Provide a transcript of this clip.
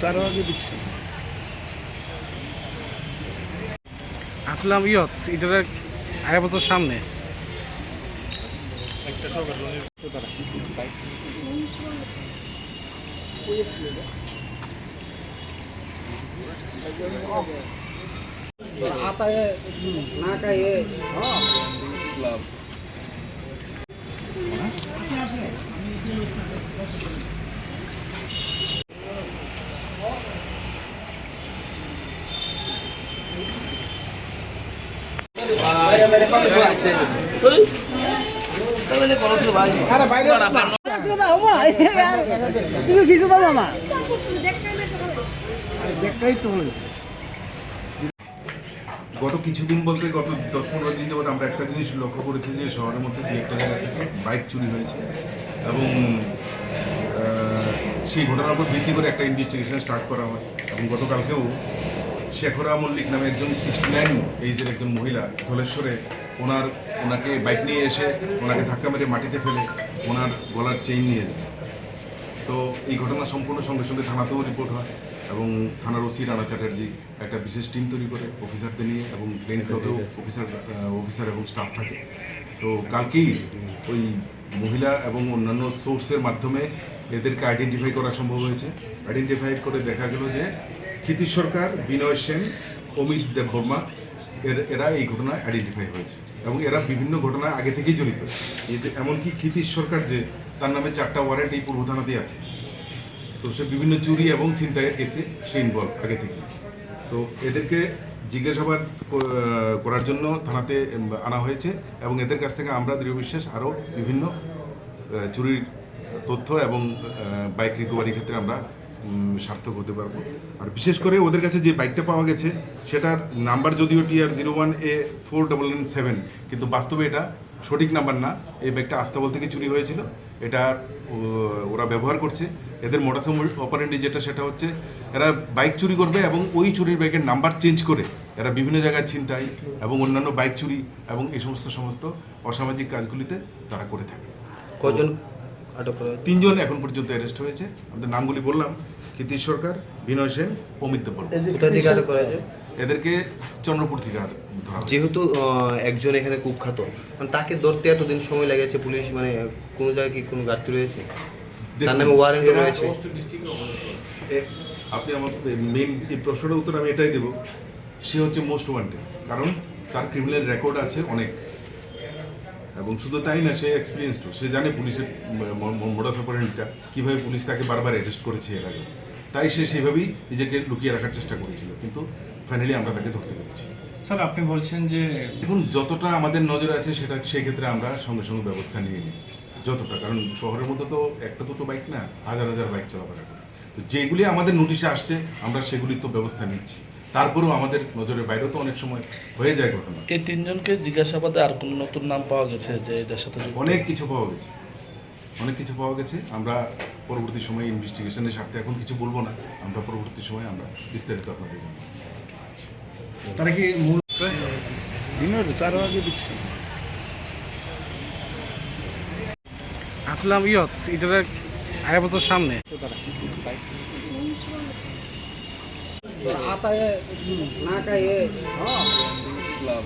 তারও আগে দিচ্ছি আসলাম ইয়ত এটার আড়াই বছর সামনে आता है ना का ये গত কিছুদিন বলতে গত দশ পনেরো দিন যাবত আমরা একটা জিনিস লক্ষ্য করেছি যে শহরের মধ্যে দু একটা জায়গা থেকে বাইক চুরি হয়েছে এবং সেই ঘটনার উপর ভিত্তি করে একটা ইনভেস্টিগেশন স্টার্ট করা হয়। এবং গতকালকেও শেখরা মল্লিক নামে একজন সিক্সটি নাইন এইজের একজন মহিলা ধলেশ্বরে ওনার, ওনাকে বাইক নিয়ে এসে ওনাকে ধাক্কা মেরে মাটিতে ফেলে ওনার গলার চেইন নিয়ে যায়। তো এই ঘটনা সম্পূর্ণ সঙ্গে সঙ্গে থানাতেও রিপোর্ট হয় এবং থানার ওসি রানা চ্যাটার্জি একটা বিশেষ টিম তৈরি করে অফিসারদের নিয়ে এবং প্লেন ফ্লোতেও অফিসার অফিসার এবং স্টাফ থাকে। তো কালকেই ওই মহিলা এবং অন্যান্য সোর্সের মাধ্যমে এদেরকে আইডেন্টিফাই করা সম্ভব হয়েছে। আইডেন্টিফাই করে দেখা গেল যে ক্ষিতিশ সরকার, বিনয় সেন, অমিত দেববর্মা, এর, এরা এই ঘটনায় আইডেন্টিফাই হয়েছে। এবং এরা বিভিন্ন ঘটনায় আগে থেকেই জড়িত। এতে এমনকি ক্ষিতিশ সরকার যে তার নামে চারটা ওয়ারেন্ট এই পূর্ব থানাতেই আছে। তো সে বিভিন্ন চুরি এবং ছিনতাইয়ের কেসে সে ইনভলভ আগে থেকে। তো এদেরকে জিজ্ঞাসাবাদ করার জন্য থানাতে আনা হয়েছে এবং এদের কাছ থেকে আমরা দৃঢ় বিশ্বাস আরও বিভিন্ন চুরির তথ্য এবং বাইক রিকভারি ক্ষেত্রে আমরা সার্থক হতে পারব। আর বিশেষ করে ওদের কাছে যে বাইকটা পাওয়া গেছে, সেটার নাম্বার যদিও TR zero one A four double nine seven কিন্তু বাস্তবে এটা সঠিক নাম্বার না। এই বাইকটা আস্তাবল থেকে চুরি হয়েছিল। এটা ওরা ব্যবহার করছে। এদের মোটাসম অপারেন্টি যেটা, সেটা হচ্ছে এরা বাইক চুরি করবে এবং ওই চুরির বাইকের নাম্বার চেঞ্জ করে এরা বিভিন্ন জায়গায় ছিনতাই এবং অন্যান্য বাইক চুরি এবং এই সমস্ত সমস্ত অসামাজিক কাজগুলিতে তারা করে থাকে। কজন আটক করা? তিনজন এখন পর্যন্ত অ্যারেস্ট হয়েছে। আমাদের নামগুলি বললাম। ক্ষিতীশ সরকার বিনয় সেন অমিত হয়েছে? এদেরকে চন্দ্রপুর থেকে যেহেতু একজন এখানে কুখ্যাত মানে তাকে ধরতে এতদিন সময় লেগেছে পুলিশ মানে কোনো জায়গায় কি কোনো ঘাটতি রয়েছে? তার নামে ওয়ারেন্ট রয়েছে। আপনি আমার মেইন এই প্রশ্নটার উত্তর আমি এটাই দেব। সে হচ্ছে মোস্ট ওয়ান্টেড কারণ তার ক্রিমিনাল রেকর্ড আছে অনেক। এবং শুধু তাই না সে এক্সপিরিয়েন্সড সে জানে পুলিশের মোডাস অপারেন্টটা কীভাবে পুলিশ তাকে বারবার অ্যারেস্ট করেছে এর আগে। তাই সে সেইভাবেই নিজেকে লুকিয়ে রাখার চেষ্টা করেছিল কিন্তু ফাইনালি আমরা তাকে ধরতে পেরেছি। স্যার আপনি বলছেন যে এখন যতটা আমাদের নজরে আছে সেটা সেই ক্ষেত্রে আমরা সঙ্গে সঙ্গে ব্যবস্থা নিয়ে নিই। যতটা কারণ শহরের মধ্যে তো একটা দুটো বাইক না হাজার হাজার বাইক চলাফেরা করে। তো যেগুলি আমাদের নোটিশে আসছে আমরা সেগুলি তো ব্যবস্থা নিচ্ছি। তারপরেও আমাদের নজরের বাইরেও তো অনেক সময় হয়ে যায় ঘটনা। এই তিনজনকে জিজ্ঞাসাবাদে আর কোনো নতুন নাম পাওয়া গেছে যে এদের সাথে অনেক কিছু পাওয়া গেছে। অনেক কিছু পাওয়া গেছে। আমরা পরবর্তী সময়ে ইনভেস্টিগেশনের স্বার্থে এখন কিছু বলব না। আমরা পরবর্তী সময়ে আমরা বিস্তারিত আপনাদের জানাব। তারা কি মূল তারও আগে দিচ্ছি আসলাম ইয়ত এটা আড়াই বছর সামনে। आता है नाका ये। हाँ।